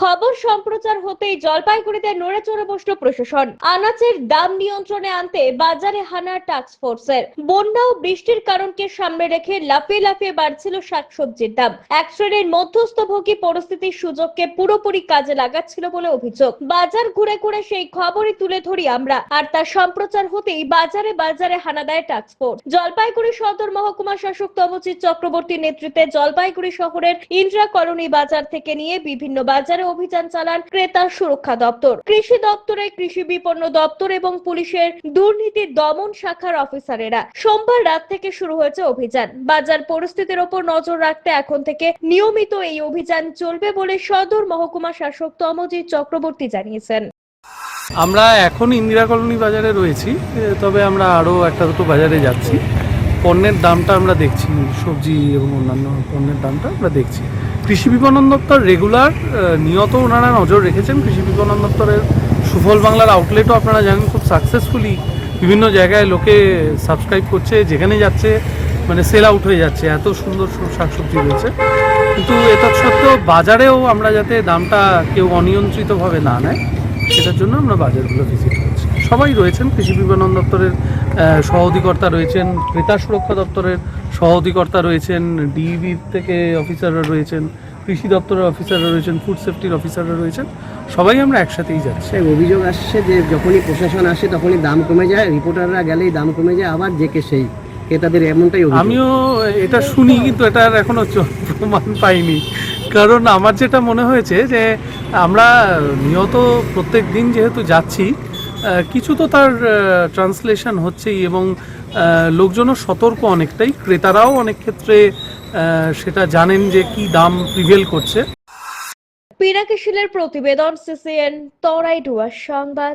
খবর সম্প্রচার হতেই জলপাইগুড়িতে নড়ে চড়ে বসল প্রশাসন। আনাচের দাম নিয়ন্ত্রণে আনতে বাজারে হানা টাস্ক ফোর্সের বন্যা ও বৃষ্টির কারণকে সামনে রেখে লাফিয়ে লাফিয়ে বাড়ছিল শাকসবজির দাম। এক শ্রেণির মধ্যস্থভোগী পরিস্থিতির সুযোগকে পুরোপুরি কাজে লাগাচ্ছিল বলে অভিযোগ। বাজার ঘুরে ঘুরে সেই খবরই তুলে ধরি আমরা। আর তার সম্প্রচার হতেই বাজারে বাজারে হানা দেয় টাস্ক ফোর্স জলপাইগুড়ি সদর মহকুমা শাসক তমজিৎ চক্রবর্তীর নেতৃত্বে জলপাইগুড়ি শহরের ইন্দ্রা কলোনি বাজার থেকে নিয়ে বিভিন্ন বাজারে অভিযান চালান ক্রেতা সুরক্ষা দপ্তর। কৃষি দপ্তরে কৃষি বিপণন দপ্তর এবং পুলিশের দুর্নীতি দমন শাখার অফিসারেরা সোমবার রাত থেকে শুরু হয়েছে অভিযান। বাজার পরিস্থিতির ওপর নজর রাখতে এখন থেকে নিয়মিত এই অভিযান চলবে বলে সদর মহকুমা শাসক তমজিৎ চক্রবর্তী জানিয়েছেন। আমরা এখন ইন্দিরা কলোনি বাজারে রয়েছি তবে আমরা আরও একটা দুটো বাজারে যাচ্ছি। পণ্যের দামটা আমরা দেখছি, সবজি এবং অন্যান্য পণ্যের দামটা আমরা দেখছি। কৃষি বিপণন দপ্তর রেগুলার নিয়ত ওনারা নজর রেখেছেন। কৃষি বিপণন দপ্তরের সুফল বাংলার আউটলেটও আপনারা জানেন, খুব সাকসেসফুলি বিভিন্ন জায়গায় লোকে সাবস্ক্রাইব করছে, যেখানে যাচ্ছে মানে সেল আউট হয়ে যাচ্ছে। এত সুন্দর সব শাকসবজি রয়েছে। কিন্তু এটা সত্ত্বেও বাজারেও আমরা যাতে দামটা কেউ অনিয়ন্ত্রিতভাবে না নেয়, সেটার জন্য আমরা বাজারগুলো ভিজিট করছি। সবাই রয়েছেন কৃষি বিপণন দপ্তরের আহ, সহ-অধিকর্তা রয়েছেন ক্রেতা সুরক্ষা দপ্তরের সহ-অধিকর্তা রয়েছেন ডিইবি থেকে অফিসাররা রয়েছেন কৃষি দপ্তরের অফিসাররা রয়েছেন ফুড সেফটির অফিসাররা রয়েছেন সবাই আমরা একসাথেই যাচ্ছি। অভিযোগ আসছে যে যখনই প্রশাসন আসে তখনই দাম কমে যায় রিপোর্টাররা গেলেই দাম কমে যায় আবার যে কে সেই ক্রেতাদের এমনটাই আমিও এটা শুনি কিন্তু এটার এখনও প্রমাণ পাইনি। কারণ আমার যেটা মনে হয়েছে যে আমরা নিয়ত প্রত্যেক দিন যেহেতু যাচ্ছি কিছু তো তার ট্রান্সলেশন হচ্ছেই এবং লোকজনও সতর্ক অনেকটাই। ক্রেতারাও অনেক ক্ষেত্রে সেটা জানেন যে কি দাম প্রিভেল করছে। পিনাকিশিলের প্রতিবেদন, সিসিএন, তরাই ডুয়ার সংবাদ।